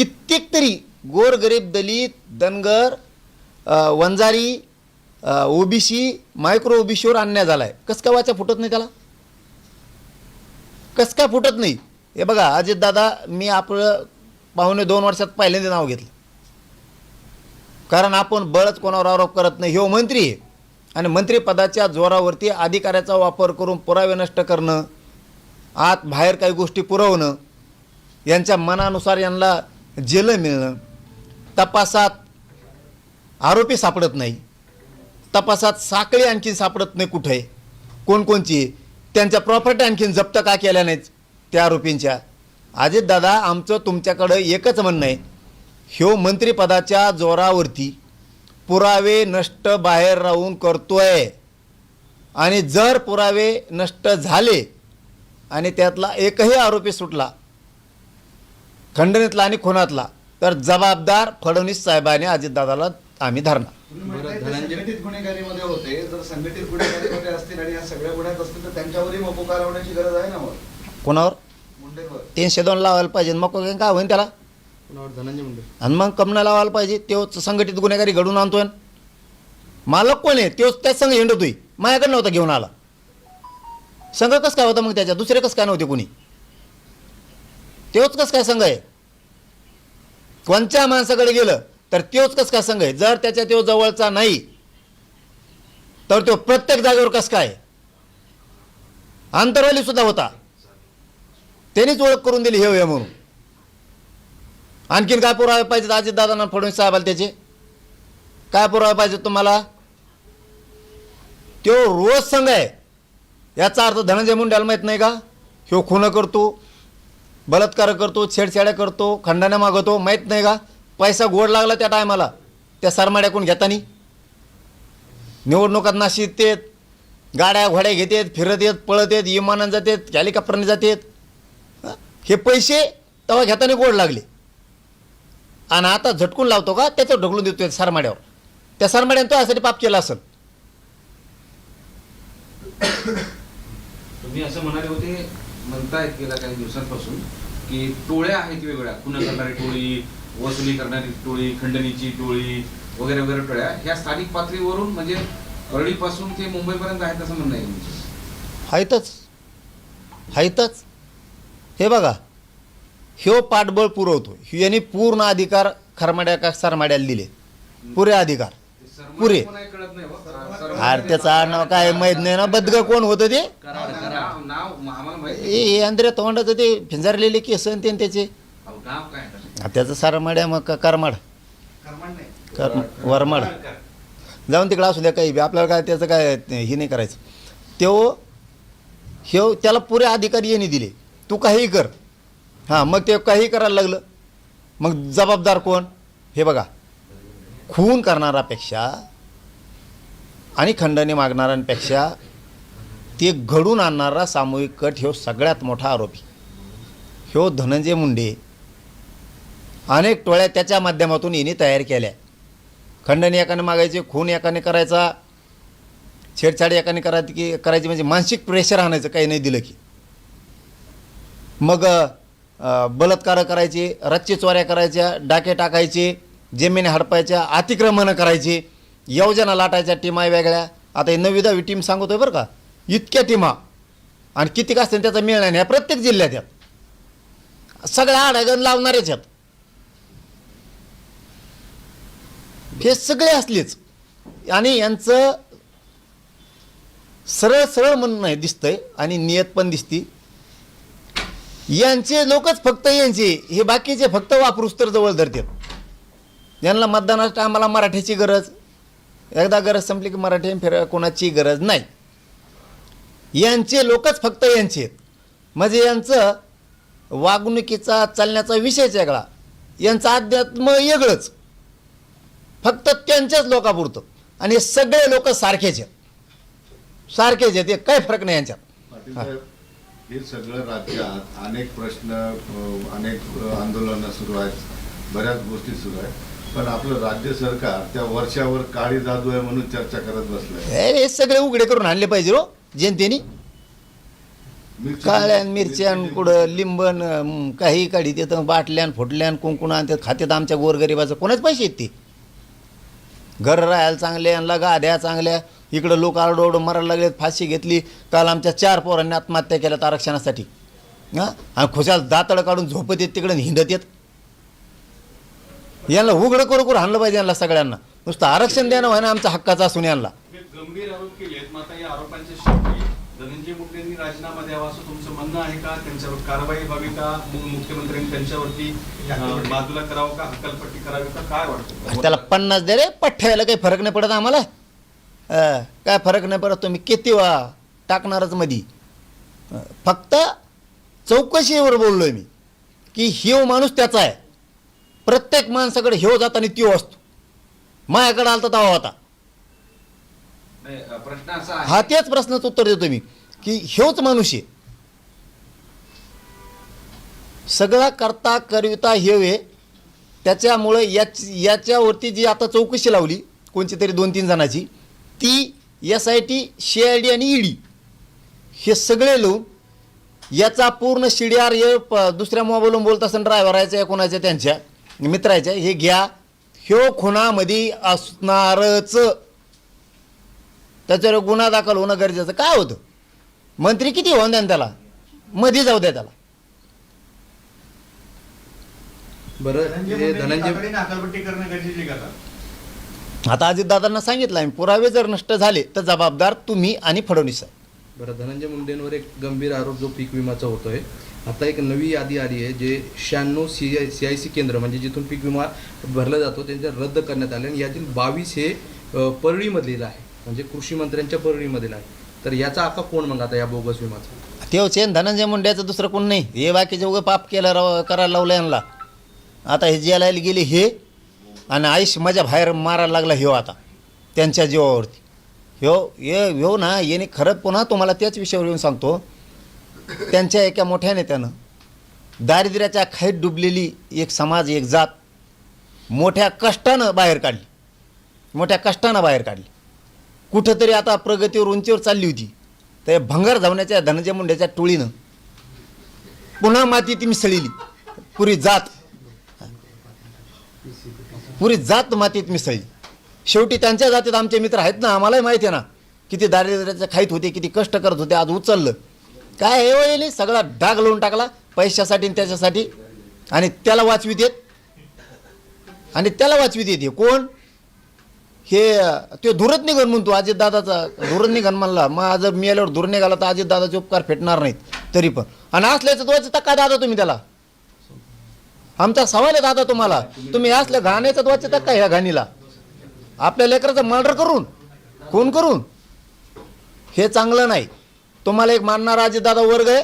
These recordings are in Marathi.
कित्येक तरी गोरगरीब दलित धनगर वंजारी ओबीसी मायक्रो ओबीसीवर अन्याय झाला आहे कस काय वाचा फुटत नाही त्याला? कसं काय फुटत नाही? हे बघा अजित दादा मी आपलं पाहुणे दोन वर्षात पहिल्यांदा नाव घेतलं. कारण आपण बळच कोणावर आरोप करत नाही. हो मंत्री आहे. आणि मंत्रिपदाच्या जोरावरती अधिकाऱ्याचा वापर करून पुरावे नष्ट करणं आत बाहेर काही गोष्टी पुरवणं यांच्या मनानुसार यांना जेलं मिळणं तपासात आरोपी सापडत नाही. तपासात साखळी आणखीन सापडत नाही कुठे. कोणकोणची त्यांच्या प्रॉपर्टी आणखीन जप्त का केल्या नाहीत त्या आरोपींच्या? अजितदादा आमचं तुमच्याकडं एकच म्हणणं आहे. ह्यो मंत्रिपदाच्या जोरावरती पुरावे नष्ट बाहेर राहून करतोय. आणि जर पुरावे नष्ट झाले आणि त्यातला एकही आरोपी सुटला खंडणीतला आणि खुनातला. तर जबाबदार फडणवीस साहेबांनी अजितदादाला आम्ही धरणार. तुम्ही म्हणताय ते संघटित गुन्हेगारीमध्ये होते. जर संघटित गुन्हेगारीमध्ये असतील आणि या सगळ्या गुन्ह्यात असतील तर त्यांच्यावरही मोको कारवण्याची गरज आहे ना मग कोणावर? मुंडेंवर. तीनशे दोन लावायला पाहिजे. मग काय होईन त्याला? पुन्हा धनंजय मुंडे. आणि मग कमना लावायला पाहिजे. तोच संघटित गुन्हेगारी घडून आणतोय. मालक कोण आहे? तोच त्याच संघ हिंडतोय. माझ्याकडे नव्हता घेऊन आला. संघ कसं काय होता मग त्याच्या दुसरे कसं काय नव्हते कोणी? तेच कस काय संघ आहे? कोणत्या माणसाकडे गेलं तर तोच कस काय संघ आहे? जर त्याच्या तो जवळचा नाही तर तो प्रत्येक जागेवर कसं काय? आंतरवाली सुद्धा होता. त्यांनीच ओळख करून दिली हे हे म्हणून. आणखीन काय पुरावे पाहिजेत? अजित दादांना फडणवीस साहेबाला त्याचे. काय पुरावे पाहिजेत तुम्हाला? तो रोज संघ आहे. याचा अर्थ धनंजय मुंड्याला माहीत नाही का? ह्यो खून करतो. बलात्कार करतो छेडछाड्या करतो खंडाने मागवतो माहीत नाही का? पैसा गोड लागला त्या टायमाला त्या सरमाड्याकडून घेतानी. निवडणुकात नाशित येत गाड्या घोड्या घेतात फिरत येत पळत येत विमानानं जातात हेलिकॉप्टरने जातात. हे? पैसे तेव्हा घेताना गोड लागले. आणि आता झटकून लावतो का त्याच्यावर ढकलून देतो सरमाड्यावर. त्या सारमाड्यानं तो यासाठी पाप केला असेल. तुम्ही असं म्हणाले होते म्हणतायत गेल्या काही दिवसांपासून की टोळ्या आहेत वेगवेगळ्या? खुनं करणारी टोळी वसुली करणारी टोळी खंडणीची टोळी वगैरे वगैरे टोळ्या. ह्या स्थानिक पातळीवरून म्हणजे परळीपासून ते मुंबईपर्यंत आहेत असं म्हणणं आहे हायतच. हायतच. हे बघा. ह्यो पाठबळ पुरवतो यांनी पूर्ण अधिकार खरमाड्या का सरमाड्याला दिले पुरे अधिकार. पुरे. हो. अरे त्याचं आडनाव काय? माहीत नाही ना? बदग कोण होतं ते? नाव ए, अंधेऱ्या तोंडाचं ते फिंजारलेले केस आणि ते न त्याचे. अहो, नाव काय आहे? त्याचं मग करमाड. करमाड नाही. कर वरमाड. जाऊन तिकडं असू द्या काही बी. आपल्याला काय त्याचं काय हे नाही करायचं. तो ह्यो त्याला पुरे अधिकार यांनी दिले. तू काही कर. हां मग ते काही करायला लागलं. मग जबाबदार कोण? हे बघा. खून करणारापेक्षा आणि खंडणी मागणाऱ्यांपेक्षा ते घडून आणणारा सामूहिक कट ह्यो सगळ्यात मोठा आरोपी. ह्यो धनंजय मुंडे अनेक टोळ्या त्याच्या माध्यमातून यांनी तयार केल्या. खंडन एकाने मागायचे खून एकाने करायचा छेडछाड एकाने करायची की करायची म्हणजे मानसिक प्रेशर आणायचं काही नाही दिलं की. मग बलात्कार करायचे रच्चे चोऱ्या करायच्या डाके टाकायचे जमिनी हडपायच्या अतिक्रमणं करायचे योजना लाटायच्या टीमा वेगळ्या. आता हे नवी दहावी टीम सांगतोय बरं का. इतक्या टीमा. आणि किती का असतील त्याचा मिळणार नाही प्रत्येक जिल्ह्यात आहेत. सगळ्या आडागण लावणारेच आहेत. हे सगळे असलेच. आणि यांचं सरळ सरळ म्हणणं नाही दिसतंय आणि नियत पण दिसती. यांचे लोकच फक्त यांचे हे बाकीचे फक्त वापरूस तर जवळ धरतात. यांना मतदानाच्या आम्हाला मराठीची गरज एकदा गरज संपली की मराठी फिर कोणाची गरज नाही. यांचे लोकच फक्त यांचे आहेत. म्हणजे यांचं वागणुकीचा चालण्याचा विषयच वेगळा. यांचं अध्यात्म वेगळंच. फक्त त्यांच्याच लोकापुरतं. आणि सगळे लोक सारखेच आहेत. सारखेच आहेत. काही फरक नाही यांच्यात. हे सगळं राज्यात अनेक प्रश्न अनेक आंदोलनं सुरू आहेत. बऱ्याच गोष्टी सुरू आहेत. पण आपलं राज्य सरकार त्या वर्षावर काळी जादू आहे म्हणून चर्चा करत बसलंय. हे हे सगळे उघडे करून आणले पाहिजे हो. जनतेने? काळ्यान मिरच्यान मिरची- कुठं लिंबन अं, काही काढी तिथं बाटल्यान फुटल्यान कुंकुण आणतात खात्यात आमच्या गोरगरिबाचं. कोणाच पैसे आहेत ते? घर राहायला चांगले यांना गाद्या चांगल्या. इकडं लोक आरडोड मरायला लागलेत फाशी घेतली. काल आमच्या चार पोरांनी आत्महत्या केल्यात आरक्षणासाठी. हां? आणि खुशाल दातड काढून झोपत येत तिकडं आणि हिंडत येत. यांना उघडं करू करू हाणलं पाहिजे यांना सगळ्यांना. नुसतं आरक्षण देणं व्हाय ना आमच्या हक्काचा असून यांना. गंभीर आरोप केलेत मग आता या आरोपांच्या शेवटी धनंजय मुंडेंनी राजीनामा द्यावा असं तुमचं म्हणणं आहे का? त्यांच्यावर कारवाई व्हावी का? मुख्यमंत्र्यांनी त्यांच्यावरती अं, बाजूला करावं का? हकालपट्टी करावी का? काय वाटतं? त्याला पन्नास दे रे पठ्ठ्याला काही फरक नाही पडत आम्हाला. अं, काय फरक नाही पडत? तुम्ही किती वा टाकणारच मधी. अं, फक्त चौकशीवर बोललोय मी की ह्यो माणूस त्याचा आहे. प्रत्येक माणसाकडे ह्यो जाताना त्यो असतो. माझ्याकडे आलता तवा होता. प्रश्न असा हा त्याच प्रश्नाचं उत्तर देतो मी की ह्योच माणूस आहे. सगळा करता करविता हेवे त्याच्यामुळं याच याच्यावरती जी आता चौकशी लावली कोणची तरी दोन तीन जणाची ती S I T C I D आणि ईडी हे सगळे लोक याचा पूर्ण शिडियार हे दुसऱ्या मोबाईलवरून बोलत असताना ड्रायव्हरायच्या कोणाच्या त्यांच्या मित्राच्या हे घ्या. ह्यो खुणामध्ये असणारच. त्याच्यावर गुन्हा दाखल होणं गरजेचं. काय होतं? मंत्री किती होऊन द्या त्याला? मध्ये जाऊ द्या त्याला. बरं हे धनंजय हकालपट्टी करणं गरजेची का आता? आता अजितदादांना सांगितलं आम्ही पुरावे जर नष्ट झाले तर जबाबदार तुम्ही आणि फडणवीस आहे बरं धनंजय मुंडेंवर एक गंभीर आरोप जो पीक विमाचा होतोय आता एक नवी यादी आली आहे जे शहाण्णव C I C I C केंद्र म्हणजे जिथून पीक विमा भरला जातो त्यांचे रद्द करण्यात आले आणि यातील बावीस हे परळीमधलेलं आहे म्हणजे कृषी मंत्र्यांच्या परळीमधील आहे तर याचा आका कोण मग आता या बोगस विमाचा? तेव्हाच आहे. धनंजय मुंड्याचं दुसरं कोण नाही. हे बाकीचे उगं पाप केलं राव करायला लावलं यांना. आता हे जेलायला गेले हे आणि आयुष माझ्या बाहेर मारायला लागला ह्यो हो आता त्यांच्या जीवावरती. ह्यो हे ह्यो ना याने खरंच पुन्हा तुम्हाला त्याच विषयावर येऊन सांगतो. त्यांच्या एका मोठ्या नेत्यानं दारिद्र्याच्या खाईत डुबलेली एक समाज एक जात मोठ्या कष्टानं बाहेर काढली. मोठ्या कष्टानं बाहेर काढली. कुठंतरी आता प्रगतीवर उंचीवर चालली होती. तर भंगार धावण्याच्या धनंजय मुंड्याच्या टोळीनं पुन्हा मातीत मिसळली. पुरी जात. पुरी जात मातीत मिसळली. शेवटी त्यांच्या जातीत आमचे मित्र आहेत ना आम्हालाही माहिती आहे ना किती दारिद्र्याच्या खाईत होते किती कष्ट करत होते आज उचललं. काय हे होईल सगळा डाग लावून टाकला पैशासाठी आणि त्याच्यासाठी. आणि त्याला वाचवी देत. आणि त्याला वाचवी देत हे कोण? हे ते धुरत निघन म्हणतो अजितदादाचा धुरत निघन म्हणला. मग आज मी आल्यावर धुर निघाला तर अजितदादाचे उपकार फेटणार नाहीत तरी पण. आणि असल्याचं द्वायचं काय दादा तुम्ही त्याला? आमचा सवाल आहे दादा तुम्हाला. तुम्ही असल्या घाण्याचं द्वायचं का ह्या घाणीला? आपल्या लेकराचं मर्डर करून खून करून? हे चांगलं नाही. तुम्हाला एक मानणारा अजितदादा वर्ग आहे?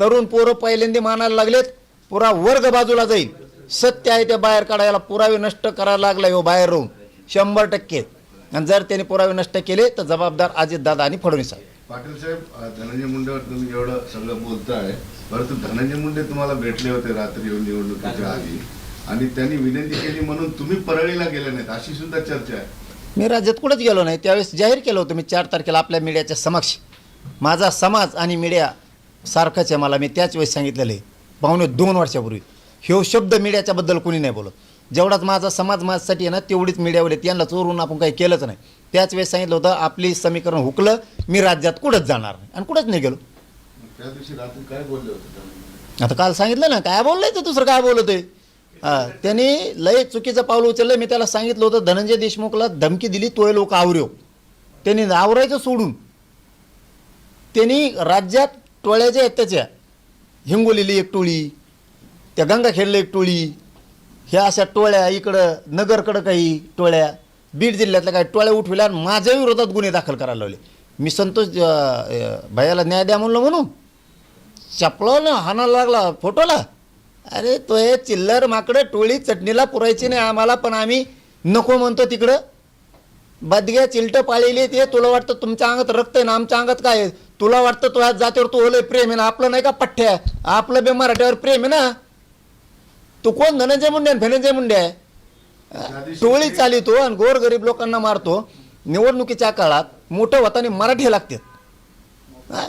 तरुण पोरं पहिल्यांदा मानायला लागलेत. पुरा वर्ग बाजूला जाईल. सत्य आहे ते बाहेर काढायला. पुरावे नष्ट करायला लागला हो बाहेर राहून शंभर टक्के. आणि जर त्यांनी पुरावे नष्ट केले तर जबाबदार अजितदादा आणि फडणवीस आहे पाटील साहेब धनंजय मुंडेवर तुम्ही एवढं सगळं बोलताय. परंतु धनंजय मुंडे तुम्हाला भेटले होते रात्री येऊन निवडणुकीच्या आधी. आणि त्यांनी विनंती केली म्हणून तुम्ही परळीला गेले नाहीत अशी सुद्धा चर्चा आहे. मी राज्यात कुठंच गेलो नाही. त्यावेळेस जाहीर केलं होतं मी चार तारखेला आपल्या मीडियाच्या समक्ष. माझा समाज आणि मीडिया सारखंच आहे मला. मी त्याच वेळेस सांगितलेलं आहे. पावणे दोन वर्षापूर्वी. ह्यो शब्द मीडियाच्याबद्दल कोणी नाही बोलत. जेवढाच माझा समाज माझ्यासाठी आहे ना तेवढीच मीडियावर येते यांना चोरून आपण काही केलंच नाही. त्याच वेळेस सांगितलं होतं आपली समीकरण हुकलं मी राज्यात कुठंच जाणार नाही. आणि कुठंच नाही गेलो. त्या दिवशी रात्री काय बोलले होते आता काल सांगितलं ना काय बोललंय ते दुसरं काय बोलत आहे हां त्यांनी लय चुकीचं पाऊल उचललं. मी त्याला सांगितलं होतं धनंजय देशमुखला धमकी दिली तोय लोक आवऱ्यो. त्यांनी आवरायचं सोडून. त्यांनी राज्यात टोळ्याच्या आहेत त्याच्या हिंगोलीली एक टोळी त्या गंगाखेडला एक टोळी. ह्या अशा टोळ्या इकडं नगरकडं काही टोळ्या. बीड जिल्ह्यातल्या काही टोळ्या उठविल्या आणि माझ्या विरोधात गुन्हे दाखल करायला लावले. मी संतोष भैयाला न्याय द्या म्हणलं म्हणून. चपळावलं हाणायला लागला फोटोला. अरे तो हे चिल्लर माकडं टोळी चटणीला पुरायची नाही आम्हाला पण आम्ही नको म्हणतो तिकडं. बदग्या चिलटं पाळलेली ते तुला वाटतं तुमच्या अंगात रक्त आहे ना आमच्या अंगात काय आहे? तुला वाटतं तुझ्या जातीवर तू ओलय प्रेम आहे ना? आपलं नाही का पठ्ठ्या? आपलं बे मराठ्यावर प्रेम आहे ना? तू कोण धनंजय मुंडे आणि धनंजय मुंडे? आहे टोळी चालितो आणि गोरगरीब लोकांना मारतो. निवडणुकीच्या काळात मोठं होताना मराठी लागतात. हा?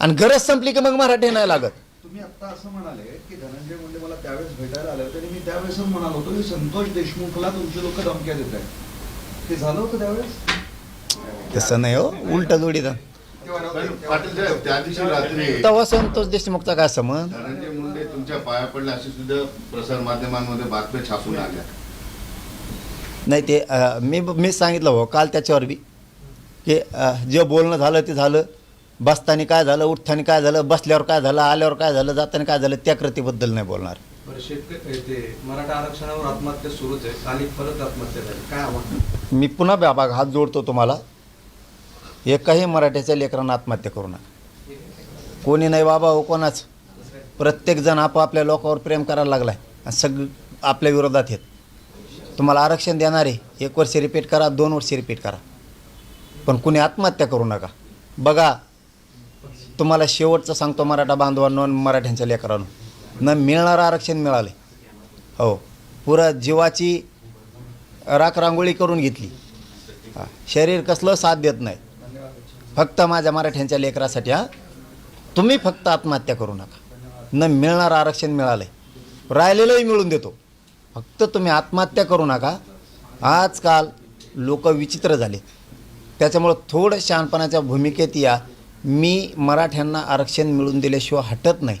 आणि गरज संपली की मग मराठी नाही लागत. तुम्ही आता असं म्हणाले की धनंजय मुंडे मला त्यावेळेस भेटायला आले होते आणि मी त्यावेळेसच म्हणालो होतो की संतोष देशमुखला तुमची लोक धमक्या देत आहेत. ते झालं होतं त्यावेळेस? तसं नाही हो. उलट जोडीत पण पाटील साहेब त्या दिवशी रात्री तेव्हा संतोष देशमुखचा काय संबंध? तुमच्या पाया पडले असे सुद्धा प्रसार माध्यमांमध्ये बातम्या छापून आल्या. नाही ते अं, मी मी सांगितलं हो काल त्याच्यावर बी की अं, जे बोलणं झालं ते झालं. बसताना काय झालं उठताना काय झालं बसल्यावर काय झालं आल्यावर काय झालं जाताना काय झालं त्या कृतीबद्दल नाही बोलणार. बरं शेतकरी ते मराठा आरक्षणावर आत्महत्या सुरूच आहे काल एक परत आत्महत्या झाली काय आव्हान? मी पुन्हा बाबा हात जोडतो तुम्हाला. एकाही मराठ्याच्या लेकरांना आत्महत्या करू नका. कोणी नाही बाबा हो कोणाच? प्रत्येकजण आपापल्या लोकांवर प्रेम करायला लागला आहे सग आपल्या विरोधात आहेत. तुम्हाला आरक्षण देणार आहे एक वर्ष रिपीट करा दोन वर्ष रिपीट करा. पण कुणी आत्महत्या करू नका. बघा तुम्हाला शेवटचं सांगतो मराठा बांधवांनो आणि मराठ्यांच्या लेकरांनो. न मिळणारं आरक्षण मिळाले हो. पुरं जीवाची राखरांगोळी करून घेतली. शरीर कसलं साथ देत नाही. फक्त माझ्या मराठ्यांच्या लेकरासाठी हा. तुम्ही फक्त आत्महत्या करू नका. न मिळणारं आरक्षण मिळालं आहे राहिलेलंही मिळून देतो. फक्त तुम्ही आत्महत्या करू नका. आजकाल लोक विचित्र झाले. त्याच्यामुळं थोडं शहाणपणाच्या भूमिकेत या. मी मराठ्यांना आरक्षण मिळून दिल्याशिवाय हटत नाही.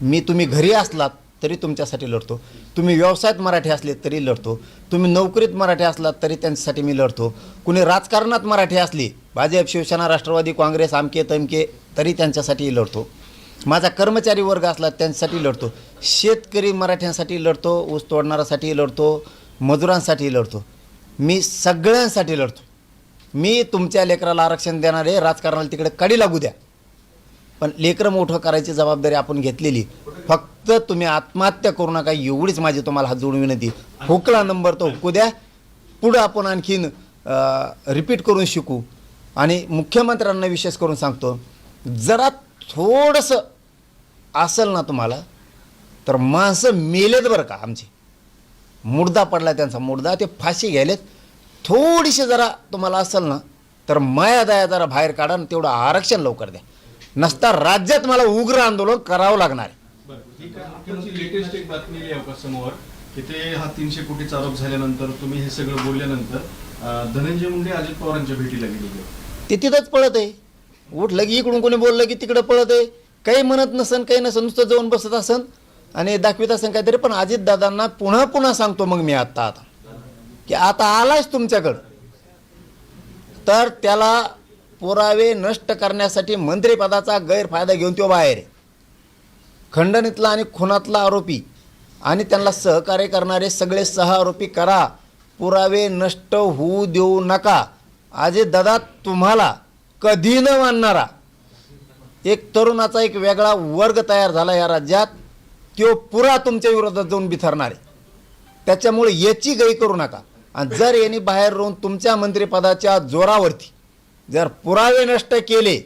मी तुम्ही घरी असलात तरी तुमच्यासाठी लढतो. तुम्ही व्यवसायात मराठी असले तरी लढतो. तुम्ही नोकरीत मराठी असलात तरी त्यांच्यासाठी मी लढतो. कुणी राजकारणात मराठी असली भाजप शिवसेना राष्ट्रवादी काँग्रेस आमके तमके तरी त्यांच्यासाठी लढतो. माझा कर्मचारी वर्ग असला त्यांच्यासाठी लढतो. शेतकरी मराठ्यांसाठी लढतो ऊस तोडणाऱ्यासाठी लढतो मजुरांसाठी लढतो. मी सगळ्यांसाठी लढतो. मी तुमच्या लेकराला आरक्षण देणारे राजकारणाला तिकडे कडी लागू द्या. पण लेकरं मोठं करायची जबाबदारी आपण घेतलेली. फक्त तुम्ही आत्महत्या करू नका एवढीच माझी तुम्हाला हात जोडून विनंती. हुकला नंबर तो हुकू द्या. पुढं आपण आणखीन रिपीट करून शिकू. आणि मुख्यमंत्र्यांना विशेष करून सांगतो जरा थोडंसं असेल ना तुम्हाला तर माणसं मेलेत बरं का आमचे. मुर्दा पडला त्यांचा मुर्दा ते फाशी घ्यायलेत. थोडीशी जरा तुम्हाला असेल ना तर माया दया जरा बाहेर काढा आणि तेवढं आरक्षण लवकर द्या. नसता राज्यात मला उग्र आंदोलन करावं लागणार आहे. लेटेस्ट एक बातमी समोर की ते हा तीनशे कोटीचा आरोप झाल्यानंतर तुम्ही हे सगळं बोलल्यानंतर धनंजय मुंडे अजित पवारांच्या भेटीला गेलेले. ते तिथंच पळत आहे. उठलं की इकडून कोणी बोललं की तिकडं पळत आहे. काही म्हणत नसन काही नसन नुसतं जाऊन बसत असन आणि दाखवित असन काहीतरी. पण अजितदादांना पुन्हा पुन्हा सांगतो मग मी आत्ता आता. की आता आलाच तुमच्याकडं. तर त्याला पुरावे नष्ट करण्यासाठी मंत्रिपदाचा गैरफायदा घेऊन तो बाहेर आहे. खंडणीतला आणि खुनातला आरोपी आणि त्यांना सहकार्य करणारे सगळे सह आरोपी करा. पुरावे नष्ट होऊ देऊ नका. अजित दादा तुम्हाला कधी न मानणारा. एक तरुणाचा एक वेगळा वर्ग तयार झाला या राज्यात. तो पुरा तुमच्या विरोधात जाऊन बिथरणार आहे. त्याच्यामुळे याची गई करू नका. आणि जर यांनी बाहेर राहून तुमच्या मंत्रिपदाच्या जोरावरती जर पुरावे नष्ट केले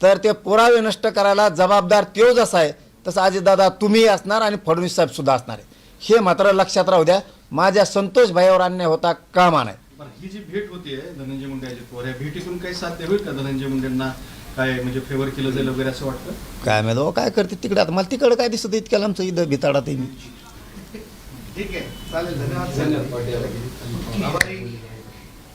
तर ते पुरावे नष्ट करायला जबाबदार तो जसा आहे तसं अजितदादा तुम्ही असणार आणि फडणवीस साहेब सुद्धा असणार आहे. हे मात्र लक्षात राहू द्या. माझ्या संतोष भाईवर अन्याय होता कामा नाही बरं ही जी भेट होतीये धनंजय मुंडे अजित पवार या भेटीतून काही साध्य होईल का धनंजय मुंडेंना काय म्हणजे फेवर केलं जाईल वगैरे असं वाटतं? काय माहिती हो, काय करते तिकडे आता? मला तिकडं काय दिसत इतक्याला आमचं इथं भिताडात आहे मी. ठीक आहे चालेल धन्यवाद.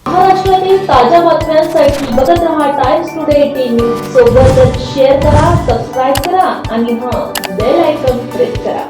महाराष्ट्रातील ताज्या बातम्यांसाठी बघत रहा टाइम्स टुडे न्यूज सोबतच शेअर करा सबस्क्राईब करा आणि हां बेल आयकॉन प्रेस करा.